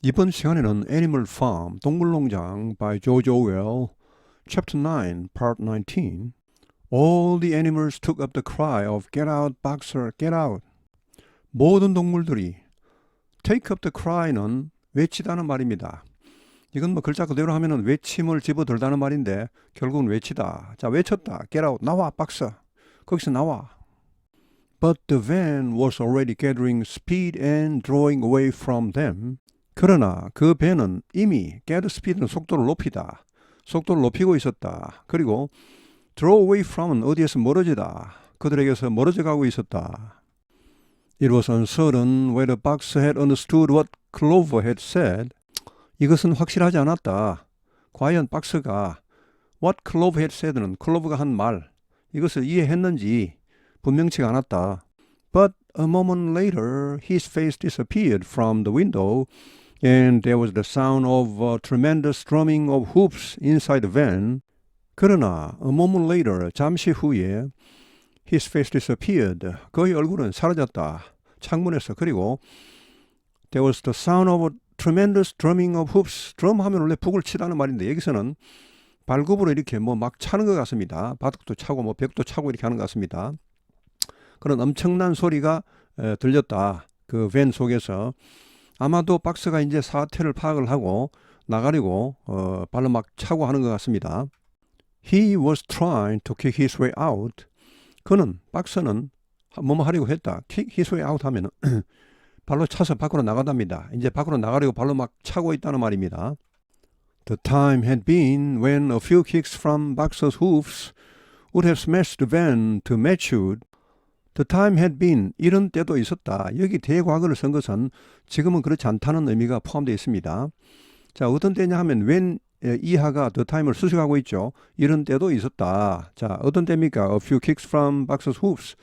이번 시간에는 Animal Farm, 동물농장 by George Orwell, Chapter 9, Part 19 All the animals took up the cry of Get out, Boxer, get out. 모든 동물들이 Take up the cry는 외치다는 말입니다. 이건 뭐 글자 그대로 하면은 외침을 집어들다는 말인데 결국은 외치다. 자, 외쳤다. Get out, 나와, 박사. 거기서 나와. But the van was already gathering speed and drawing away from them. 그러나 그 배는 이미 get speed는 속도를 높이다. 속도를 높이고 있었다. 그리고 draw away from은 어디에서 멀어지다. 그들에게서 멀어져 가고 있었다. It was uncertain whether Box had understood what Clover had said. 이것은 확실하지 않았다. 과연 박스가 what Clover had said는 클로버가 한 말, 이것을 이해했는지 분명치가 않았다. But a moment later, his face disappeared from the window, and there was the sound of a tremendous drumming of hoops inside the van. 그러나 a moment later, 잠시 후에 his face disappeared. 그의 얼굴은 사라졌다. 창문에서 그리고 there was the sound of a tremendous drumming of hoops. 드럼 하면 원래 북을 치다는 말인데 여기서는 발굽으로 이렇게 뭐 막 차는 것 같습니다. 바둑도 차고 뭐 벽도 차고 이렇게 하는 것 같습니다. 그런 엄청난 소리가 에, 들렸다. 그 밴 속에서 아마도 박스가 이제 사태를 파악을 하고 나가려고 어, 발로 막 차고 하는 것 같습니다. He was trying to kick his way out. 그는 박스는 뭐뭐 하려고 했다. kick his way out 하면은 발로 차서 밖으로 나가답니다. 이제 밖으로 나가려고 발로 막 차고 있다는 말입니다. The time had been when a few kicks from Boxer's hoofs would have smashed the van to matchwood. The time had been 이런 때도 있었다. 여기 대과거를 쓴 것은 지금은 그렇지 않다는 의미가 포함되어 있습니다. 자 어떤 때냐 하면 when 이하가 the time을 수식하고 있죠. 이런 때도 있었다. 자 어떤 때입니까? A few kicks from Boxer's hoofs.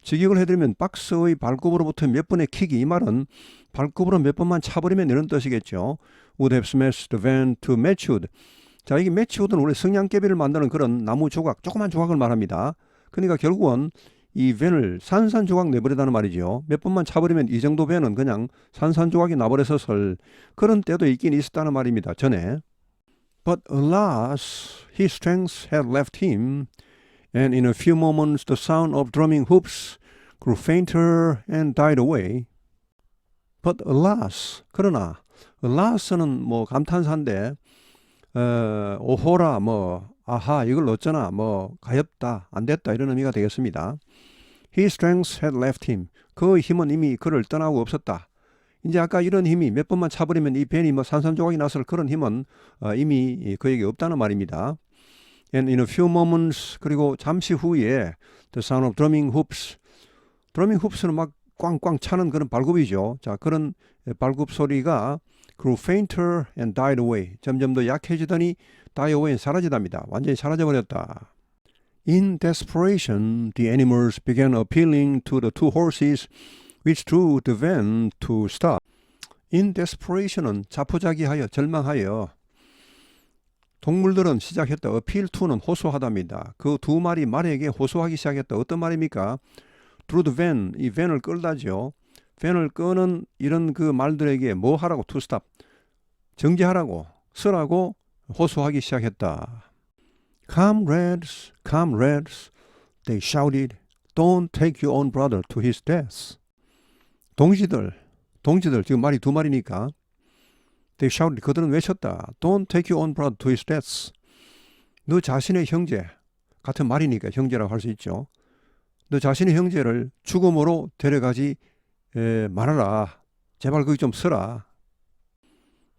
직역을 해드리면 박스의 발굽으로부터 몇 번의 킥이 이 말은 발굽으로 몇 번만 차버리면 이런 뜻이겠죠. Would have smashed the van to matchwood. 자 이게 matchwood는 원래 성냥개비를 만드는 그런 나무 조각, 조그만 조각을 말합니다. 그러니까 결국은 이 밴을 산산조각 내버리다는 말이죠. 몇 번만 차버리면 이 정도 밴은 그냥 산산조각이 나버려서 설 그런 때도 있긴 있었다는 말입니다. 전에. But alas, his strength had left him, and in a few moments the sound of drumming hoofs grew fainter and died away. But alas, 그러나 alas는 뭐 감탄사인데 어, 오호라 뭐 아하 이걸 어쩌나 뭐 가엾다 안 됐다 이런 의미가 되겠습니다. His strength had left him. 그 힘은 이미 그를 떠나고 없었다. 이제 아까 이런 힘이 몇 번만 차버리면 이 벤이 뭐 산산조각이 났을 그런 힘은 어, 이미 그에게 없다는 말입니다. And in a few moments 그리고 잠시 후에 the sound of drumming hoops. drumming hoops는 막 꽝꽝 차는 그런 발굽이죠. 자 그런 발굽 소리가 grew fainter and died away. 점점 더 약해지더니 die away 사라지답니다. 완전히 사라져 버렸다. In desperation, the animals began appealing to the two horses which drew the van to stop. In desperation은 자포자기하여 절망하여 동물들은 시작했다. appeal to는 호소하답니다. 그 두 마리 말에게 호소하기 시작했다. 어떤 말입니까? through the van, 이 van을 끌다죠. 팬을 끄는 이런 그 말들에게 뭐 하라고 stop 정지하라고 쓰라고 호소하기 시작했다. Comrades, comrades, they shouted, don't take your own brother to his death. 동지들, 동지들 지금 말이 두 마리니까 they shouted 그들은 외쳤다. Don't take your own brother to his death. 너 자신의 형제 같은 말이니까 형제라고 할 수 있죠. 너 자신의 형제를 죽음으로 데려가지 에, 말하라. 제발 거기 좀 서라.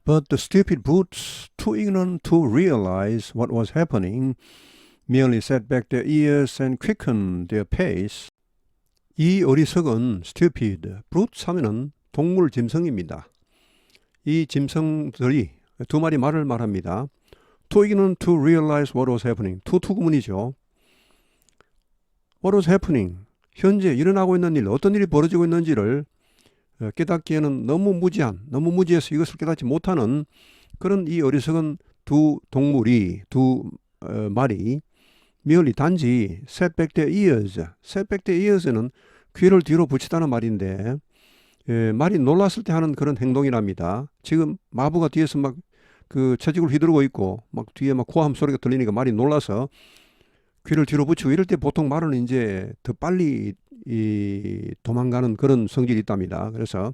But the stupid brutes, too ignorant to realize what was happening, merely set back their ears and quickened their pace. 이 어리석은 stupid, brutes 하면은 동물 짐승입니다. 이 짐승들이 두 마리 말을 말합니다. too ignorant to realize what was happening. 투 투구문이죠. What was happening? 현재 일어나고 있는 일, 어떤 일이 벌어지고 있는지를 깨닫기에는 너무 무지한, 너무 무지해서 이것을 깨닫지 못하는 그런 이 어리석은 두 동물이, 두 어, 말이 merely 단지 set back their ears, set back their ears는 귀를 뒤로 붙이다는 말인데 예, 말이 놀랐을 때 하는 그런 행동이랍니다. 지금 마부가 뒤에서 막그 처직을 휘두르고 있고 막 뒤에 막 고함 소리가 들리니까 말이 놀라서 귀를 뒤로 붙이고 이럴 때 보통 말은 이제 더 빨리 이 도망가는 그런 성질이 있답니다. 그래서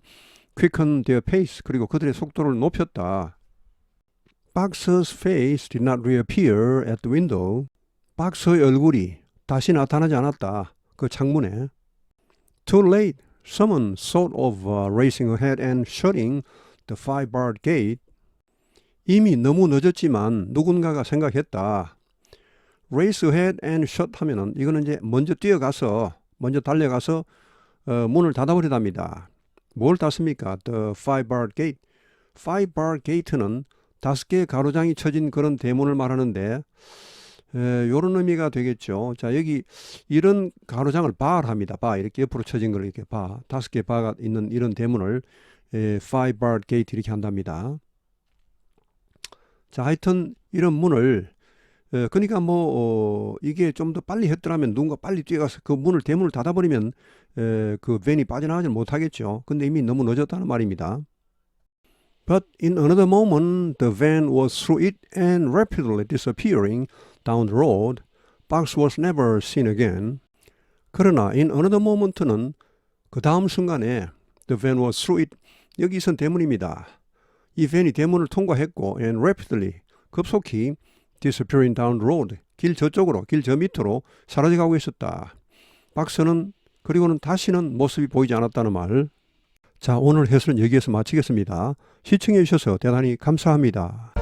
quicken their pace 그리고 그들의 속도를 높였다. 박스's face did not reappear at the window. 박스의 얼굴이 다시 나타나지 않았다. 그 창문에. Too late. Someone thought of uh, racing ahead and shutting the five-barred gate. 이미 너무 늦었지만 누군가가 생각했다. Race ahead and shut 하면은 이거는 이제 먼저 뛰어가서 먼저 달려가서 어, 문을 닫아버리답니다. 뭘 닫습니까? The five-barred gate. five-barred gate는 다섯 개의 가로장이 쳐진 그런 대문을 말하는데 에, 요런 의미가 되겠죠. 자, 여기 이런 가로장을 바합니다. 바 이렇게 옆으로 쳐진 걸 이렇게 바 다섯 개 바가 있는 이런 대문을 에, five barred gate 이렇게 한답니다. 자, 하여튼 이런 문을 에, 그러니까 뭐 어, 이게 좀 더 빨리 했더라면 누군가 빨리 뛰어가서 그 문을 대문을 닫아버리면 에, 그 밴이 빠져나가지 못하겠죠. 근데 이미 너무 늦었다는 말입니다. But in another moment, the van was through it and rapidly disappearing down the road. Box was never seen again. 그러나 in another moment는 그 다음 순간에 the van was through it. 여기선 대문입니다. 이 밴이 대문을 통과했고 and rapidly 급속히 disappearing down road. 길 저쪽으로, 길 저 밑으로 사라져가고 있었다. 박스는 그리고는 다시는 모습이 보이지 않았다는 말. 자, 오늘 해설은 여기에서 마치겠습니다. 시청해 주셔서 대단히 감사합니다.